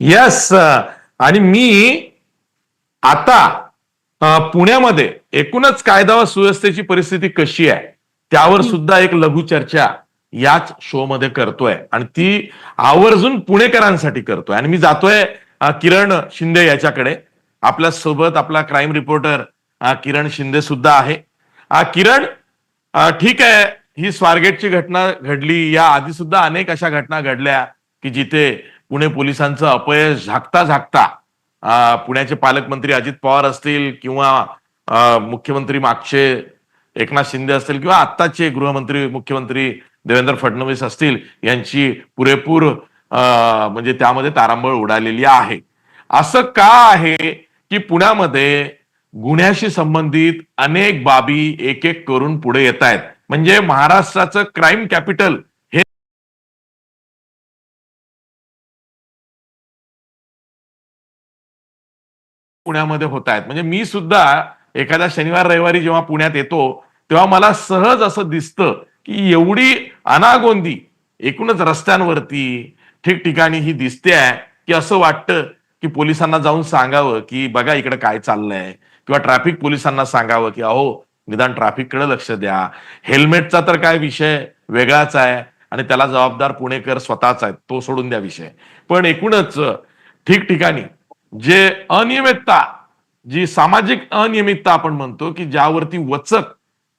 Yes आणि मी आता पुण्यामध्ये एकूणच कायदा व सुव्यवस्थेची परिस्थिती कशी आहे त्यावर सुद्धा एक लघु चर्चा याच शो मध्ये करतोय. आणि ती आवर्जून पुणेकरांसाठी करतोय. आणि मी जातोय किरण शिंदे याच्याकडे. आपल्यासोबत आपला क्राईम रिपोर्टर किरण शिंदे सुद्धा आहे. किरण ठीक आहे. ही स्वारगेटची घटना घडली. या आधी सुद्धा अनेक अशा घटना घडल्या की जिथे पुणे पोलिसांचं अपयश झाकता झाकता पुण्याचे पालकमंत्री अजित पवार असतील किंवा मुख्यमंत्री मागचे एकनाथ शिंदे असतील किंवा आत्ताचे गृहमंत्री मुख्यमंत्री देवेंद्र फडणवीस असतील यांची पुरेपूर म्हणजे त्यामध्ये तारांबळ उडालेली आहे. असं का आहे की पुण्यामध्ये गुन्ह्याशी संबंधित अनेक बाबी एक एक करून पुढे येत आहेत म्हणजे महाराष्ट्राचं क्राईम कॅपिटल पुण्यामध्ये होत आहेत म्हणजे मी सुद्धा एखाद्या शनिवार रविवारी जेव्हा पुण्यात येतो तेव्हा मला सहज असं दिसतं की एवढी अनागोंदी एकूणच रस्त्यांवरती ठिकठिकाणी ही दिसते आहे की असं वाटतं की पोलिसांना जाऊन सांगावं की बघा इकडे काय चाललंय. किंवा ट्रॅफिक पोलिसांना सांगावं की अहो निदान ट्रॅफिककडे लक्ष द्या. हेल्मेटचा तर काय विषय वेगळाच आहे आणि त्याला जबाबदार पुणेकर स्वतःच आहेत तो सोडून द्या विषय. पण एकूणच ठिकठिकाणी जे अनियमितता जी सामाजिक अनियमितता आपण म्हणतो की ज्यावरती वचक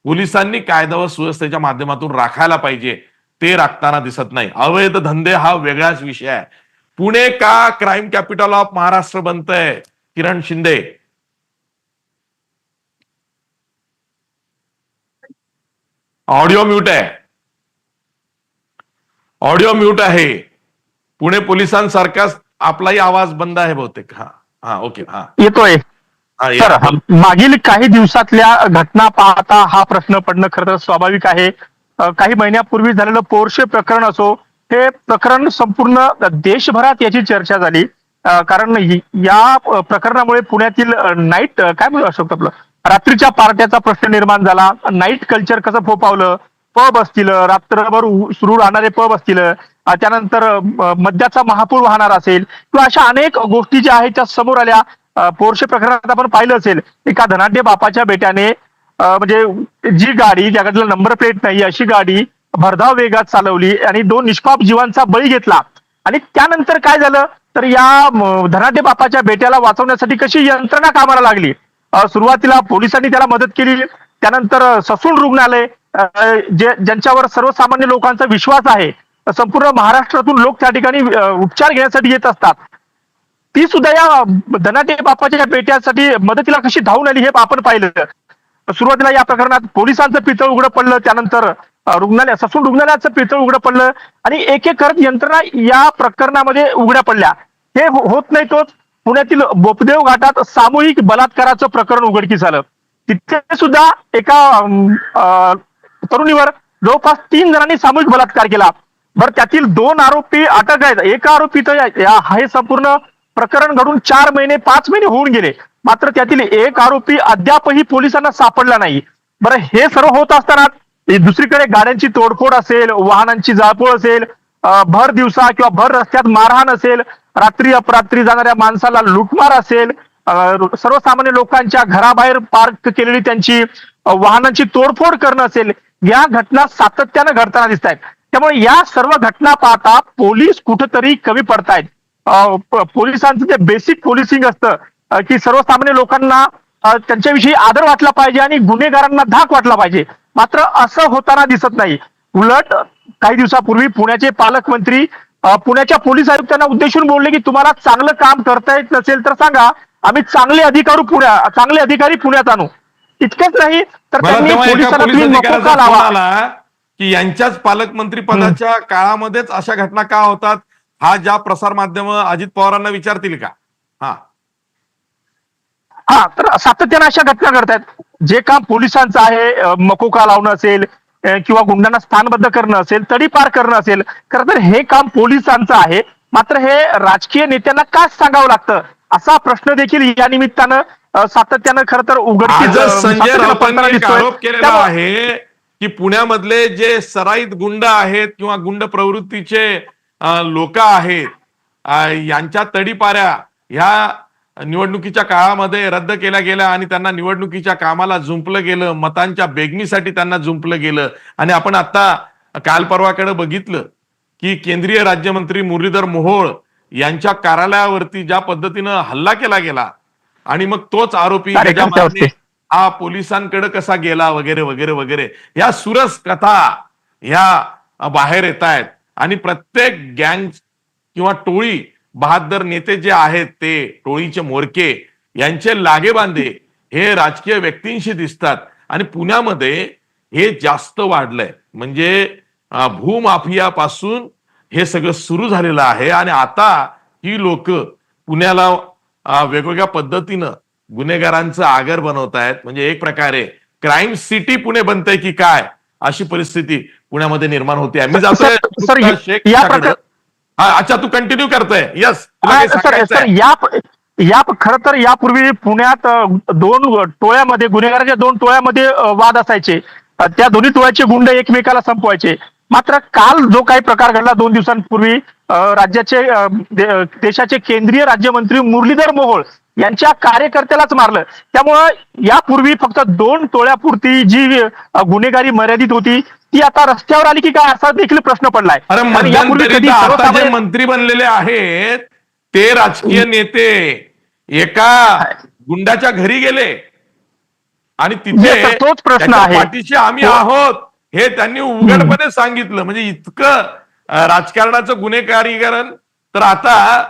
पोलिसांनी कायदा व सुव्यवस्थेच्या माध्यमातून राखायला पाहिजे ते राखताना दिसत नाही. अवैध धंदे हा वेगळाच विषय आहे. पुणे का क्राईम कॅपिटल ऑफ महाराष्ट्र बनतंय? किरण शिंदे. ऑडिओ म्यूट आहे. ऑडिओ म्यूट आहे. पुणे पोलिसांसारखाच आपलाही आवाज बंद आहे बहुतेक. हा हा ओके हा. येतोय. सर. मागील काही दिवसातल्या घटना पाहता हा प्रश्न पडणं खरं तर स्वाभाविक आहे. काही महिन्यापूर्वी झालेलं पोर्शे प्रकरण असो हे प्रकरण संपूर्ण देशभरात याची चर्चा झाली. कारण या प्रकरणामुळे पुण्यातील नाईट काय म्हणू शकतो आपलं? रात्रीच्या पार्ट्याचा प्रश्न निर्माण झाला. नाईट कल्चर कसं फोपावलं पब असतील. रात्रभर सुरू राहणारे पब असतील. त्यानंतर मद्याचा महापूर वाहणार असेल किंवा अशा अनेक गोष्टी ज्या आहेत त्या समोर आल्या अ, पोर्शे प्रकरणात आपण पाहिलं असेल एका धनाढ्य बापाच्या बेट्याने म्हणजे जी गाडी ज्याकडे नंबर प्लेट नाही अशी गाडी भरधाव वेगात चालवली आणि दोन निष्पाप जीवांचा बळी घेतला. आणि त्यानंतर काय झालं? तर या धनाढ्य बापाच्या बेट्याला वाचवण्यासाठी कशी यंत्रणा कामाला लागली? सुरुवातीला पोलिसांनी त्याला मदत केली. त्यानंतर ससून रुग्णालय जे ज्यांच्यावर सर्वसामान्य लोकांचा विश्वास आहे संपूर्ण महाराष्ट्रातून लोक त्या ठिकाणी उपचार घेण्यासाठी येत असतात. ती सुद्धा या धनाटे बापाच्या पेट्यासाठी मदतीला कशी धावून आली हे आपण पाहिलं. सुरुवातीला या प्रकरणात पोलिसांचं पितळ उघडं पडलं त्यानंतर रुग्णालय ससून रुग्णालयाचं पितळ उघडं पडलं आणि एक एक करत यंत्रणा या प्रकरणामध्ये उघड्या पडल्या. हे हो-, होत नाही तोच पुण्यातील बोपदेव घाटात सामूहिक बलात्काराचं प्रकरण उघडकीस आलं. तिथे सुद्धा एका तरुणीवर जवळपास तीन जणांनी सामूहिक बलात्कार केला. बरं त्यातील दोन आरोपी अटक आहेत. एका आरोपी तर हे संपूर्ण प्रकरण घडून चार महिने पाच महिने होऊन गेले. मात्र त्यातील एक आरोपी अद्यापही पोलिसांना सापडला नाही. बरं हे सर्व होत असताना दुसरीकडे गाड्यांची तोडफोड असेल वाहनांची जाळपोळ असेल भर दिवसा किंवा भर रस्त्यात मारहाण असेल रात्री अपरात्री जाणाऱ्या माणसाला लुटमार असेल सर्वसामान्य लोकांच्या घराबाहेर पार्क केलेली त्यांची वाहनांची तोडफोड करणं असेल या घटना सातत्यानं घडताना दिसत आहेत त्यामुळे या सर्व घटना पाहता पोलीस कुठंतरी कमी पडतायत. पोलिसांचं जे बेसिक पोलिसिंग असतं की सर्वसामान्य लोकांना त्यांच्याविषयी आदर वाटला पाहिजे आणि गुन्हेगारांना धाक वाटला पाहिजे. मात्र असं होताना दिसत नाही. उलट काही दिवसापूर्वी पुण्याचे पालकमंत्री पुण्याच्या पोलीस आयुक्तांना उद्देशून बोलले की तुम्हाला चांगलं काम करता येत नसेल तर सांगा आम्ही चांगले अधिकारी पुण्या चांगले अधिकारी पुण्यात आणू. इतकंच नाही तर त्यांनी पोलिसांना लावा. की यांच्याच पालकमंत्री पदाच्या काळामध्येच अशा घटना का होतात हा ज्या प्रसार माध्यम अजित पवारांना विचारतील का? हा. हा तर सातत्यानं अशा घटना घडतायत. जे काम पोलिसांचं आहे मकोका लावणं असेल किंवा गुंडांना स्थानबद्ध करणं असेल तडीपार करणं असेल खरं तर हे काम पोलिसांचं आहे. मात्र हे राजकीय नेत्यांना का सांगावं लागतं? असा प्रश्न देखील या निमित्तानं सातत्यानं खरं तर उघडकीस संजय राऊतांनी. आरोप केलेला आहे की पुण्यामधले जे सराईत गुंड आहेत किंवा गुंड प्रवृत्तीचे लोक आहेत यांच्या तडीपाऱ्या ह्या निवडणुकीच्या काळामध्ये रद्द केल्या गेल्या आणि त्यांना निवडणुकीच्या कामाला जुंपलं गेलं मतांच्या बेगमीसाठी त्यांना जुंपलं गेलं आणि आपण आता काल परवाकडे बघितलं की केंद्रीय राज्यमंत्री मुरलीधर मोहोळ यांच्या कार्यालयावरती ज्या पद्धतीनं हल्ला केला गेला आणि मग तोच आरोपी हा पोलिसांकडे कसा गेला वगैरे वगैरे वगैरे या सुरस कथा ह्या बाहेर येत आहेत आणि प्रत्येक गँग किंवा टोळी बहादर नेते जे आहेत ते टोळीचे मोरके यांचे लागेबांधे हे राजकीय व्यक्तींशी दिसतात. आणि पुण्यामध्ये हे जास्त वाढलंय. म्हणजे भूमाफियापासून हे सगळं सुरू झालेलं आहे. आणि आता ही लोक पुण्याला वेगवेगळ्या पद्धतीनं गुन्हेगारांचं आगर बनवत आहेत म्हणजे एक प्रकारे क्राईम सिटी पुणे बनतंय की काय? अशी परिस्थिती पुण्यामध्ये निर्माण होते. मी जातोय. शेख हा, अच्छा तू कंटिन्यू करतोय. यस या या खर तर यापूर्वी पुण्यात दोन टोळ्यामध्ये गुन्हेगारांच्या दोन टोळ्यामध्ये वाद असायचे. त्या दोन्ही टोळ्याचे गुंड एकमेकाला संपवायचे. मात्र काल जो काही प्रकार घडला दोन दिवसांपूर्वी राज्याचे देशाचे केंद्रीय राज्यमंत्री मुरलीधर मोहोळ यांच्या कार्यकर्त्यालाच मारलं. त्यामुळं यापूर्वी फक्त दोन टोळ्यापुरती जी गुन्हेगारी मर्यादित होती ती आता रस्त्यावर आली की काय असा देखील प्रश्न पडलाय. अरे मंत्री बनलेले आहेत ते राजकीय नेते एका गुंडाच्या घरी गेले. आणि तिथे तोच प्रश्न आहे. पाठीशी आम्ही हो. आहोत हे त्यांनी उघडपणे सांगितलं. म्हणजे इतकं राजकारणाचं गुन्हेगारीकरण तर आता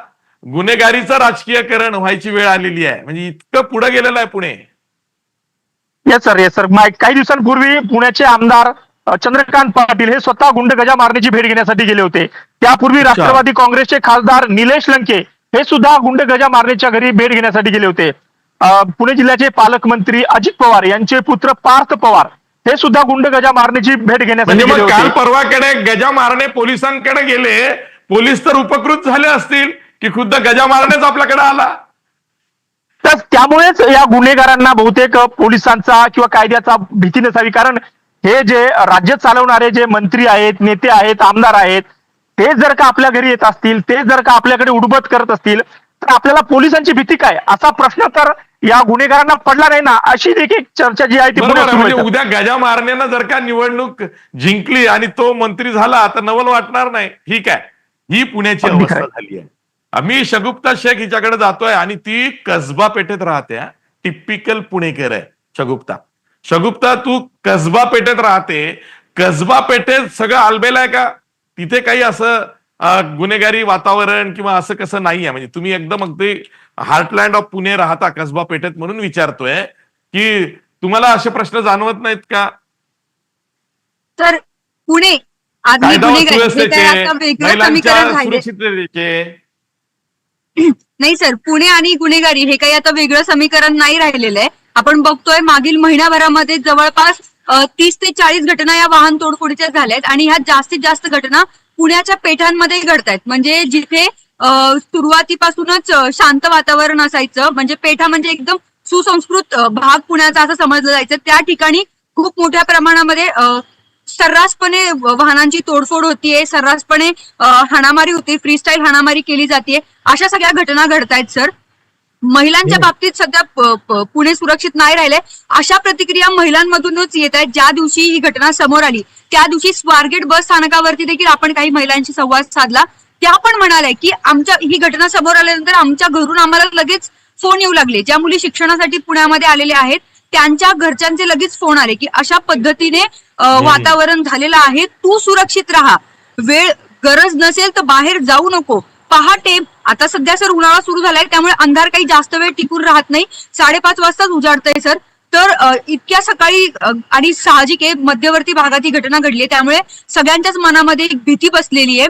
गुन्हेगारीचं राजकीयकरण व्हायची वेळ आलेली आहे. म्हणजे इतकं पुढे गेलेलं आहे Pune. Yes sir yes sir काही दिवसांपूर्वी पुण्याचे आमदार चंद्रकांत पाटील हे स्वतः गुंड गजा मारण्याची भेट घेण्यासाठी गेले होते. त्यापूर्वी. राष्ट्रवादी काँग्रेसचे खासदार निलेश लंके हे सुद्धा गुंड गजा मारण्याच्या घरी भेट घेण्यासाठी गेले होते. पुणे जिल्ह्याचे पालकमंत्री अजित पवार यांचे पुत्र पार्थ पवार हे सुद्धा गुंड गजा मारण्याची भेट घेण्यासाठी म्हणजे काल परवाकडे गजा मारणे पोलिसांकडे गेले पोलीस तर उपकृत झाले असतील. की खुद्द गजा मारण्याच आपल्याकडे आला. तर त्यामुळेच या गुन्हेगारांना बहुतेक पोलिसांचा किंवा कायद्याचा भीती नसावी. कारण हे जे राज्य चालवणारे जे मंत्री आहेत नेते आहेत आमदार आहेत ते जर का आपल्या घरी येत असतील ते जर का आपल्याकडे उडबत करत असतील तर आपल्याला पोलिसांची भीती काय? असा प्रश्न तर या गुन्हेगारांना पडला नाही ना अशी देखील चर्चा जी आहे ती म्हणजे. उद्या गजा मारण्यानं जर का निवडणूक जिंकली आणि तो मंत्री झाला तर नवल वाटणार नाही. ठीक आहे ही पुण्याची अवस्था. झाली आहे. आम्ही शगुप्ता शेख हिच्याकडे जातोय आणि ती कसबा पेठेत राहते. टिपिकल पुणेकर आहे शगुप्ता. शगुप्ता तू कसबा पेठेत राहते. कसबा पेठेत सगळं आलबेल आहे का? तिथे काही असं गुन्हेगारी वातावरण किंवा असं कसं नाही आहे म्हणजे तुम्ही एकदम अगदी हार्टलँड ऑफ पुणे राहता कसबा पेठेत म्हणून विचारतोय की तुम्हाला असे प्रश्न जाणवत नाहीत का? तर पुणे सुरक्षिततेचे नाही सर पुणे आणि गुन्हेगारी हे काही आता वेगळं समीकरण नाही राहिलेलं आहे. आपण बघतोय मागील महिनाभरामध्ये जवळपास तीस ते चाळीस घटना या वाहन तोडफोडीच्या झाल्यात आणि ह्या जास्तीत जास्त घटना पुण्याच्या पेठांमध्ये घडतायत. म्हणजे जिथे सुरुवातीपासूनच शांत वातावरण असायचं म्हणजे पेठा म्हणजे एकदम सुसंस्कृत भाग पुण्याचा असं समजलं जायचं. त्या ठिकाणी खूप मोठ्या प्रमाणामध्ये सर्रासपणे वाहनांची तोडफोड होतीये सर्रासपणे हाणामारी होते फ्रीस्टाईल हाणामारी केली जाते अशा सगळ्या घटना घडतायत सर. महिलांच्या बाबतीत सध्या पुणे सुरक्षित नाही राहिले अशा प्रतिक्रिया महिलांमधूनच येत आहेत. ज्या दिवशी ही घटना समोर आली त्या दिवशी स्वारगेट बस स्थानकावरती देखील आपण काही महिलांशी संवाद साधला. त्या पण म्हणाल्या की आमच्या ही घटना समोर आल्यानंतर आमच्या घरून आम्हाला लगेच फोन येऊ लागले. ज्या मुली शिक्षणासाठी पुण्यामध्ये आलेल्या आहेत त्यांच्या घरच्यांचे लगेच फोन आले की अशा पद्धतीने वातावरण झालेलं आहे. तू सुरक्षित राहा. वेळ गरज नसेल तर बाहेर जाऊ नको. पहाटे आता सध्या सर उन्हाळा सुरू झालाय त्यामुळे अंधार काही जास्त वेळ टिकून राहत नाही. साडेपाच वाजताच उजाडतंय सर. तर इतक्या सकाळी आणि साहजिक आहे मध्यवर्ती भागात ही घटना घडली आहे. त्यामुळे सगळ्यांच्याच मनामध्ये एक भीती बसलेली आहे.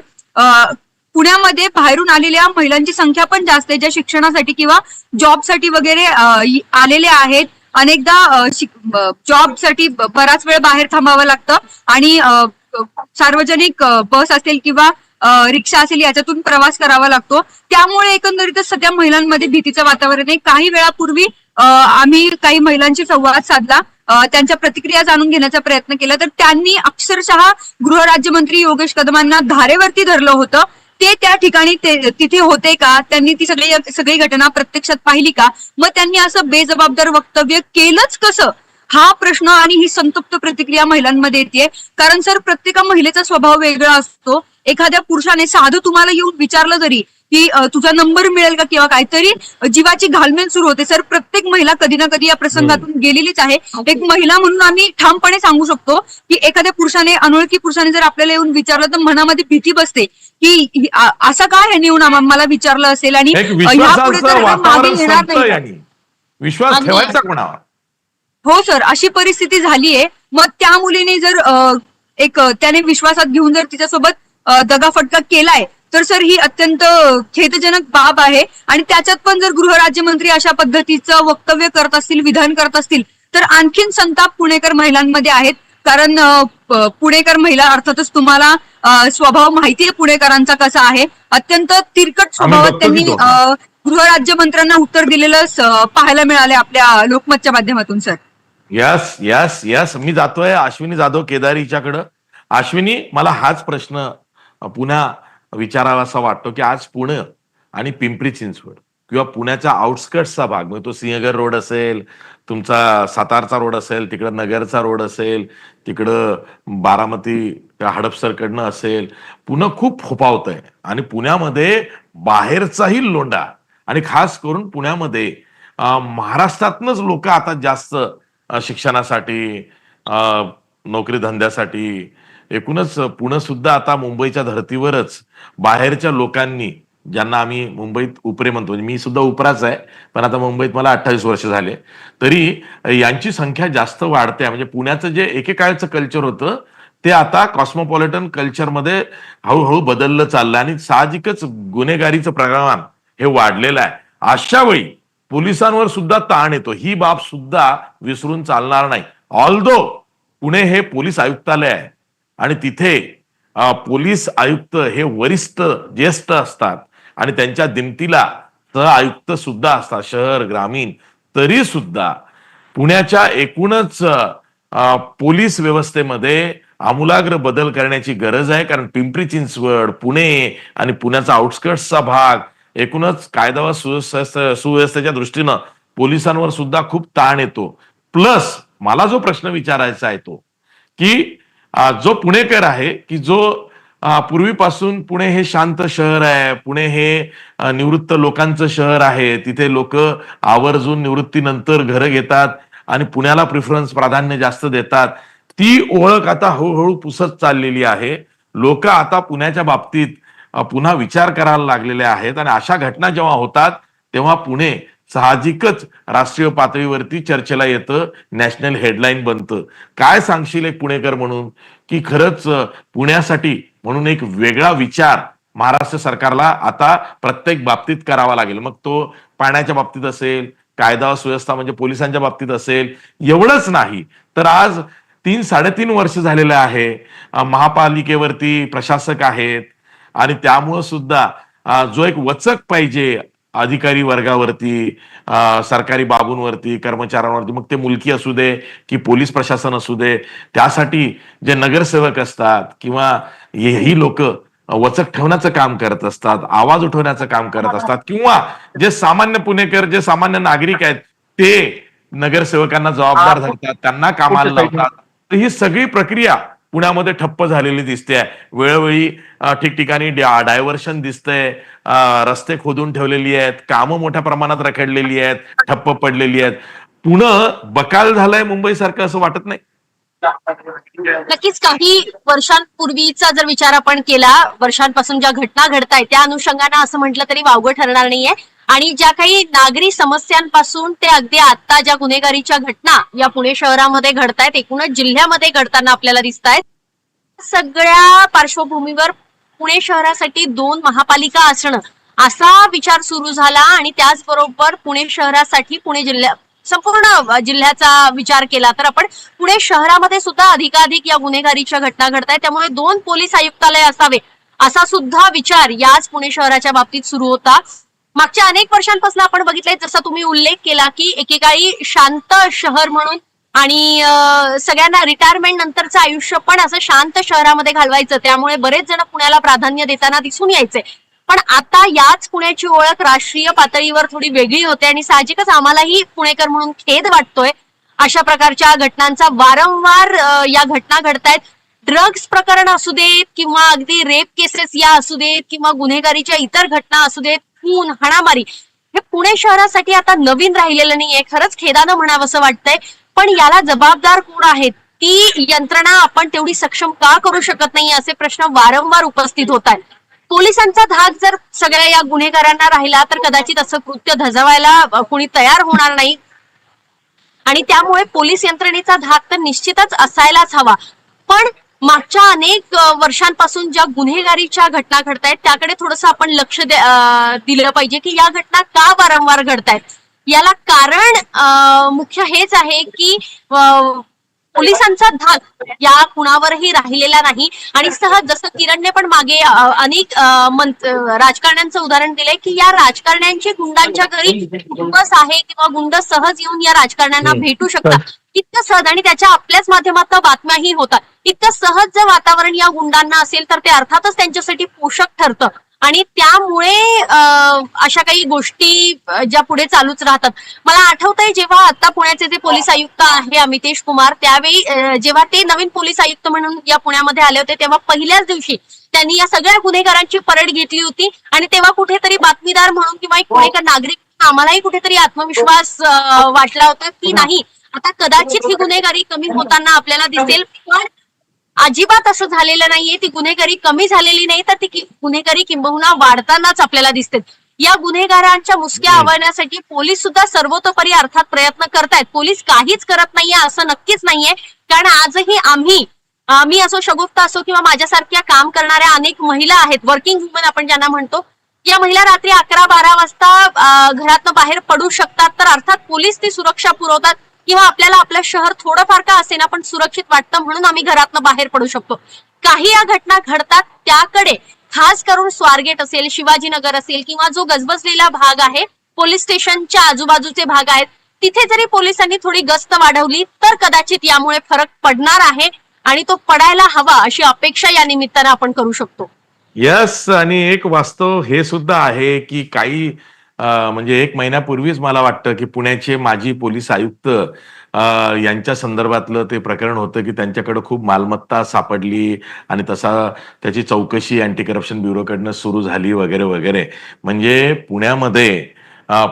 पुण्यामध्ये बाहेरून आलेल्या महिलांची संख्या पण जास्त आहे. ज्या शिक्षणासाठी किंवा जॉबसाठी वगैरे अ, इ- आलेले आहेत अनेकदा जॉबसाठी बराच वेळ बाहेर थांबावं लागतं आणि सार्वजनिक बस असेल किंवा रिक्षा असेल याच्यातून प्रवास करावा लागतो. त्यामुळे एकंदरीतच सध्या महिलांमध्ये भीतीचं वातावरण आहे. काही वेळापूर्वी आम्ही काही महिलांशी संवाद साधला. त्यांच्या प्रतिक्रिया जाणून घेण्याचा प्रयत्न केला. तर त्यांनी अक्षरशः गृहराज्यमंत्री योगेश कदमांना धारेवरती धरलं होतं. ते त्या ठिकाणी तिथे होते का? त्यांनी ती सगळी सगळी घटना प्रत्यक्षात पाहिली का? मग त्यांनी असं बेजबाबदार वक्तव्य केलंच कसं? हा प्रश्न आणि ही संतप्त प्रतिक्रिया महिलांमध्ये येते कारण सर प्रत्येका महिलेचा स्वभाव वेगळा असतो. एखाद्या पुरुषाने साधं तुम्हाला येऊन विचारलं जरी की तुझा नंबर मिळेल का किंवा काहीतरी जीवाची घालमेल सुरू होते. सर प्रत्येक महिला कधी ना कधी या प्रसंगातून गेलेलीच आहे. एक महिला म्हणून आम्ही ठामपणे सांगू शकतो की एखाद्या पुरुषाने अनोळखी पुरुषाने जर आपल्याला येऊन विचारलं तर मनामध्ये भीती बसते. की असं काय ह्याने येऊन आम्हा- मला विचारलं असेल आणि एक ह्यापुढे तर विश्वासाचं हा मागे वातावरण येणार संपतं नाही. यांनी. विश्वास अगदी. ठेवायचा कोणावर? हो सर अशी परिस्थिती झालीये. मग त्या मुलीने जर अ, एक अ, त्याने विश्वासात घेऊन जर तिच्यासोबत अ, दगाफटका केलाय तर सर ही अत्यंत खेदजनक बाब आहे. आणि त्याच्यात पण जर गृहराज्यमंत्री अशा पद्धतीचं वक्तव्य करत असतील विधान करत असतील तर आणखीन संताप पुणेकर महिलांमध्ये आहेत. कारण पुणेकर महिला अर्थातच तुम्हाला स्वभाव माहितीये पुणेकरांचा कसा आहे. अत्यंत तिरकट स्वभावात त्यांनी गृहराज्यमंत्र्यांना उत्तर दिलेलं पाहायला मिळाले आपल्या लोकमतच्या माध्यमातून सर. Yes yes yes. मी जातोय अश्विनी जाधव केदारीच्याकडं. अश्विनी मला हाच प्रश्न पुन्हा विचारावासा वाटतो की आज पुणे आणि पिंपरी चिंचवड किंवा पुण्याच्या आउटस्कर्ट्सचा भाग म्हणजे तो सिंहगड रोड असेल तुमचा सातारचा रोड असेल तिकडं नगरचा रोड असेल तिकडं बारामती हडपसरकडनं असेल पुणं खूप फोपावत आहे आणि पुण्यामध्ये बाहेरचाही लोंडा आणि खास करून पुण्यामध्ये महाराष्ट्रातनच लोक आता जास्त शिक्षणासाठी नोकरी धंद्यासाठी एकूणच पुणे सुद्धा आता मुंबईच्या धर्तीवरच बाहेरच्या लोकांनी ज्यांना आम्ही मुंबईत उपरे म्हणतो. म्हणजे मी सुद्धा उपराच आहे पण आता मुंबईत मला अठ्ठावीस वर्ष झाले. तरी यांची संख्या जास्त वाढते. म्हणजे पुण्याचं जे एकेकाळचं कल्चर होतं ते आता कॉस्मोपॉलिटन कल्चरमध्ये हळूहळू बदललं चाललं आणि साहजिकच गुन्हेगारीचं प्रमाण हे वाढलेलं आहे. अशा वेळी पोलिसांवर सुद्धा ताण येतो. ही बाब सुद्धा विसरून चालणार नाही. ऑलदो पुणे हे पोलीस आयुक्तालय आहे आणि तिथे पोलीस आयुक्त हे वरिष्ठ ज्येष्ठ असतात. आणि त्यांच्या दिमतीला सह आयुक्त सुद्धा असतात शहर ग्रामीण तरी सुद्धा. पुण्याच्या एकूणच पोलीस व्यवस्थेमध्ये आमूलाग्र बदल करण्याची गरज आहे कारण पिंपरी चिंचवड पुणे आणि पुण्याचा आउटस्कर्टचा भाग एकूणच कायदा व सुव्यवस्थेच्या दृष्टीनं पोलिसांवर सुद्धा खूप ताण येतो. प्लस मला जो प्रश्न विचारायचा आहे तो की जो पुणेकर आहे की जो पूर्वीपासून पुणे हे शांत शहर आहे. पुणे हे निवृत्त लोकांचं शहर आहे. तिथे लोक आवर्जून निवृत्तीनंतर घरं घेतात आणि पुण्याला प्रिफरन्स प्राधान्य जास्त देतात. ती ओळख आता हळूहळू पुसत चाललेली आहे. लोक आता पुण्याच्या बाबतीत पुन्हा विचार करायला लागलेले आहेत आणि अशा घटना जेव्हा होतात तेव्हा पुणे साहजिकच राष्ट्रीय पातळीवरती चर्चेला येतं नॅशनल हेडलाईन बनतं. काय सांगशील एक पुणेकर म्हणून? की खरंच पुण्यासाठी म्हणून एक वेगळा विचार महाराष्ट्र सरकारला आता प्रत्येक बाबतीत करावा लागेल. मग तो पाण्याच्या बाबतीत असेल कायदा सुव्यवस्था म्हणजे पोलिसांच्या बाबतीत असेल एवढंच नाही. तर आज तीन साडेतीन वर्ष झालेले आहे. महापालिकेवरती प्रशासक आहेत. आणि त्यामुळं सुद्धा जो एक वचक पाहिजे अधिकारी वर्गावरती सरकारी बाबूंवरती कर्मचाऱ्यांवरती मग ते मुलकी असू दे की पोलीस प्रशासन असू दे त्यासाठी जे नगरसेवक असतात किंवा हे- लोक वचक ठेवण्याचं काम करत असतात आवाज उठवण्याचं काम करत असतात किंवा जे सामान्य पुणेकर जे सामान्य नागरिक आहेत ते नगरसेवकांना जबाबदार धरतात त्यांना कामाला लावतात. ही सगळी प्रक्रिया पुण्यामध्ये ठप्प झालेली दिसते वेळोवेळी ठिकठिकाणी डायव्हर्शन दिसतंय. रस्ते खोदून ठेवलेली आहेत. कामं मोठ्या प्रमाणात रखडलेली आहेत. ठप्प पडलेली आहेत. पुणं बकाल झालंय मुंबई सारखं असं वाटत नाही. नक्कीच काही वर्षांपूर्वीचा जर विचार आपण केला वर्षांपासून ज्या घटना घडतायत त्या अनुषंगानं असं म्हटलं तरी वावगं ठरणार नाहीये. आणि ज्या काही नागरी समस्यांपासून ते अगदी आता ज्या गुन्हेगारीच्या घटना या पुणे शहरामध्ये घडतायत एकूणच जिल्ह्यामध्ये घडताना आपल्याला दिसत आहेत सगळ्या पार्श्वभूमीवर पुणे शहरासाठी दोन महापालिका असणं असा विचार सुरू झाला आणि त्याचबरोबर पुणे शहरासाठी पुणे जिल्ह्या संपूर्ण जिल्ह्याचा विचार केला. तर आपण पुणे शहरामध्ये सुद्धा अधिकाधिक या गुन्हेगारीच्या घटना घडतायत. त्यामुळे दोन पोलीस आयुक्तालय असावे असा सुद्धा विचार याच पुणे शहराच्या बाबतीत सुरू होता. मागच्या अनेक वर्षांपासून आपण बघितलंय जसा तुम्ही उल्लेख केला की एकेकाळी शांत शहर म्हणून आणि सगळ्यांना रिटायरमेंट नंतरचं आयुष्य पण असं शांत शहरामध्ये घालवायचं. त्यामुळे बरेच जण पुण्याला प्राधान्य देताना दिसून यायचे. पण आता याच पुण्याची ओळख राष्ट्रीय पातळीवर थोडी वेगळी होते आणि साहजिकच आम्हालाही पुणेकर म्हणून खेद वाटतोय. अशा प्रकारच्या घटनांचा वारंवार या घटना घडतायत. ड्रग्ज प्रकरण असू देत किंवा अगदी रेप केसेस या असू देत किंवा गुन्हेगारीच्या इतर घटना असू देत खून हाणामारी हे पुणे शहरासाठी आता नवीन राहिलेलं नाहीये. खरंच खेदानं म्हणावंसं वाटतंय. पण याला जबाबदार कोण आहेत? ती यंत्रणा आपण तेवढी सक्षम का करू शकत नाही असे प्रश्न वारंवार उपस्थित होत आहेत पोलिसांचा धाक जर सगळ्या या गुन्हेगारांना राहिला तर कदाचित असं कृत्य धजवायला कुणी कोणी तयार होणार नाही. आणि त्यामुळे पोलीस यंत्रणेचा धाक तर निश्चितच असायलाच हवा. पण मागच्या अनेक वर्षांपासून ज्या गुन्हेगारीच्या घटना घडतायत त्याकडे थोडंसं आपण लक्ष दिलं पाहिजे की या घटना का वारंवार घडतायत? याला कारण मुख्य हेच आहे की पोलिसांचा धाक या कुणावरही राहिलेला नाही. आणि सहज जसं किरणने पण मागे अनेक राजकारण्यांचं उदाहरण दिलंय की या राजकारण्यांची गुंडांच्या घरी कुटुंबस आहे किंवा गुंड सहज येऊन या राजकारण्यांना भेटू शकतात. इतकं सहज आणि त्याच्या आपल्याच माध्यमातून बातम्याही होतात. इतकं सहज जर वातावरण या गुंडांना असेल तर ते अर्थातच त्यांच्यासाठी पोषक ठरतं. आणि त्यामुळे अशा काही गोष्टी ज्या पुढे चालूच राहतात. मला आठवतंय जेव्हा आता पुण्याचे जे पोलीस आयुक्त आहे अमितेश कुमार त्यावेळी जेव्हा ते नवीन पोलीस आयुक्त म्हणून या पुण्यामध्ये आले होते तेव्हा पहिल्याच दिवशी त्यांनी या सगळ्या गुन्हेगारांची परेड घेतली होती. आणि तेव्हा कुठेतरी बातमीदार म्हणून किंवा एक पुणेकर नागरिक आम्हालाही कुठेतरी आत्मविश्वास वाटला होता की नाही आता कदाचित ही गुन्हेगारी कमी होताना आपल्याला दिसेल पण अजिबात असं झालेलं नाहीये. ती गुन्हेगारी कमी झालेली नाही तर ती गुन्हेगारी किंबहुना वाढतानाच आपल्याला दिसते. या गुन्हेगारांच्या मुसक्या आवळण्यासाठी पोलीस सुद्धा सर्वतोपरी अर्थात प्रयत्न करतायत. पोलीस काहीच करत नाहीये असं नक्कीच नाहीये. कारण आजही आम्ही आम्ही असो शगुफ्ता असो किंवा माझ्यासारख्या काम करणाऱ्या अनेक महिला आहेत वर्किंग वुमन आपण ज्यांना म्हणतो या महिला रात्री अकरा बारा वाजता घरातनं बाहेर पडू शकतात तर अर्थात पोलीस ती सुरक्षा पुरवतात. किंवा आपल्याला आपलं शहर थोडंफार का असेना पण सुरक्षित वाटतं म्हणून आम्ही घरातनं बाहेर पडू शकतो. काही या घटना घडतात त्याकडे खास करून स्वारगेट असेल शिवाजीनगर असेल किंवा जो गजबजलेला भाग आहे पोलीस स्टेशनच्या आजूबाजूचे भाग आहेत तिथे जरी पोलिसांनी थोडी गस्त वाढवली तर कदाचित यामुळे फरक पडणार आहे आणि तो पडायला हवा अशी अपेक्षा या निमित्तानं आपण करू शकतो. यस आणि एक वास्तव हे सुद्धा आहे की काही म्हणजे एक महिन्यापूर्वीच मला वाटतं की पुण्याचे माजी पोलीस आयुक्त यांच्या संदर्भातलं ते प्रकरण होतं की त्यांच्याकडे खूप मालमत्ता सापडली आणि तसा त्याची चौकशी अँटी करप्शन ब्युरोकडनं सुरू झाली वगैरे वगैरे. म्हणजे पुण्यामध्ये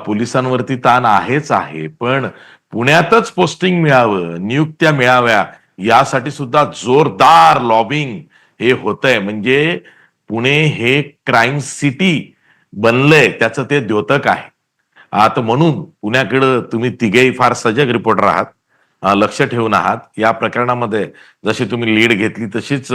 पोलिसांवरती ताण आहेच आहे. पण पुण्यातच पोस्टिंग मिळावं नियुक्त्या मिळाव्या यासाठी सुद्धा जोरदार लॉबिंग हे होतंय. म्हणजे पुणे हे क्राईम सिटी बनलंय त्याचं ते द्योतक आहे. आता म्हणून पुण्याकडं तुम्ही तिघेही फार सजग रिपोर्टर आहात. लक्ष ठेवून आहात. या प्रकरणामध्ये जशी तुम्ही लीड घेतली तशीच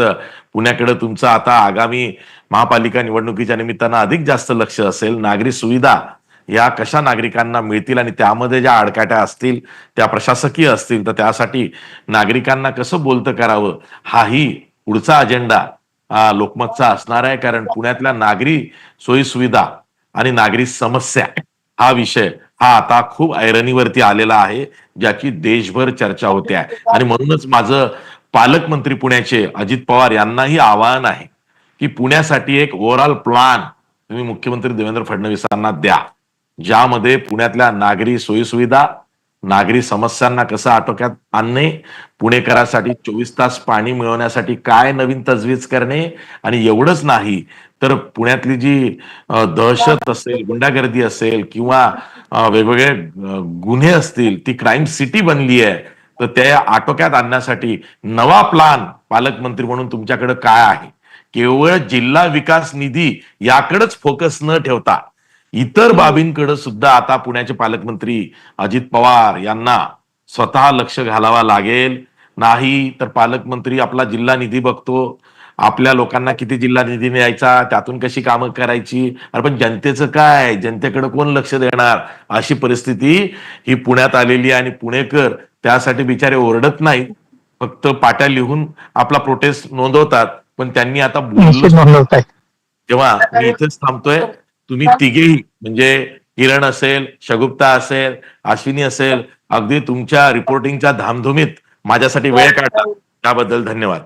पुण्याकडे तुमचं आता आगामी महापालिका निवडणुकीच्या निमित्तानं अधिक जास्त लक्ष असेल. नागरी सुविधा या कशा नागरिकांना मिळतील आणि त्यामध्ये ज्या आडकाट्या असतील त्या प्रशासकीय असतील तर त्यासाठी नागरिकांना कसं बोलतं करावं हाही पुढचा अजेंडा लोकमतचा असणार आहे कारण पुण्यातल्या नागरी सोयी सुविधा आणि नागरी समस्या हा विषय हा आता खूप ऐरणीवरती आलेला आहे ज्याची देशभर चर्चा होते आहे. आणि म्हणूनच माझं पालकमंत्री पुण्याचे अजित पवार यांनाही आवाहन आहे की पुण्यासाठी एक ओव्हरऑल प्लान तुम्ही मुख्यमंत्री देवेंद्र फडणवीसांना द्या ज्यामध्ये पुण्यातल्या नागरी सोयी सुविधा नागरी समस्यांना कसं आटोक्यात आणणे पुणेकरासाठी चोवीस तास पाणी मिळवण्यासाठी काय नवीन तजवीज करणे आणि एवढंच नाही तर पुण्यातली जी दहशत असेल गुंडागर्दी असेल किंवा वेगवेगळे गुन्हे असतील ती क्राईम सिटी बनली आहे तर त्या आटोक्यात आणण्यासाठी नवा प्लान पालकमंत्री म्हणून तुमच्याकडे काय आहे? केवळ जिल्हा विकास निधी याकडेच फोकस न ठेवता इतर बाबींकडे सुद्धा आता पुण्याचे पालकमंत्री अजित पवार यांना स्वतः लक्ष घालावा लागेल. नाही तर पालकमंत्री आपला जिल्हा निधी बघतो. आपल्या लोकांना किती जिल्हा निधी द्यायचा त्यातून कशी कामं करायची? अरे पण जनतेचं काय? जनतेकडे कोण लक्ष देणार? अशी परिस्थिती ही पुण्यात आलेली आहे आणि पुणेकर त्यासाठी बिचारे ओरडत नाहीत. फक्त पाट्या लिहून आपला प्रोटेस्ट नोंदवतात. पण त्यांनी आता बोललं तेव्हा मी इथेच थांबतोय तुम्ही तिघेही म्हणजे किरण असेल शगुप्ता असेल अश्विनी असेल अगदी तुमच्या रिपोर्टिंगच्या धामधुमीत माझ्यासाठी वेळ काढला त्याबद्दल धन्यवाद.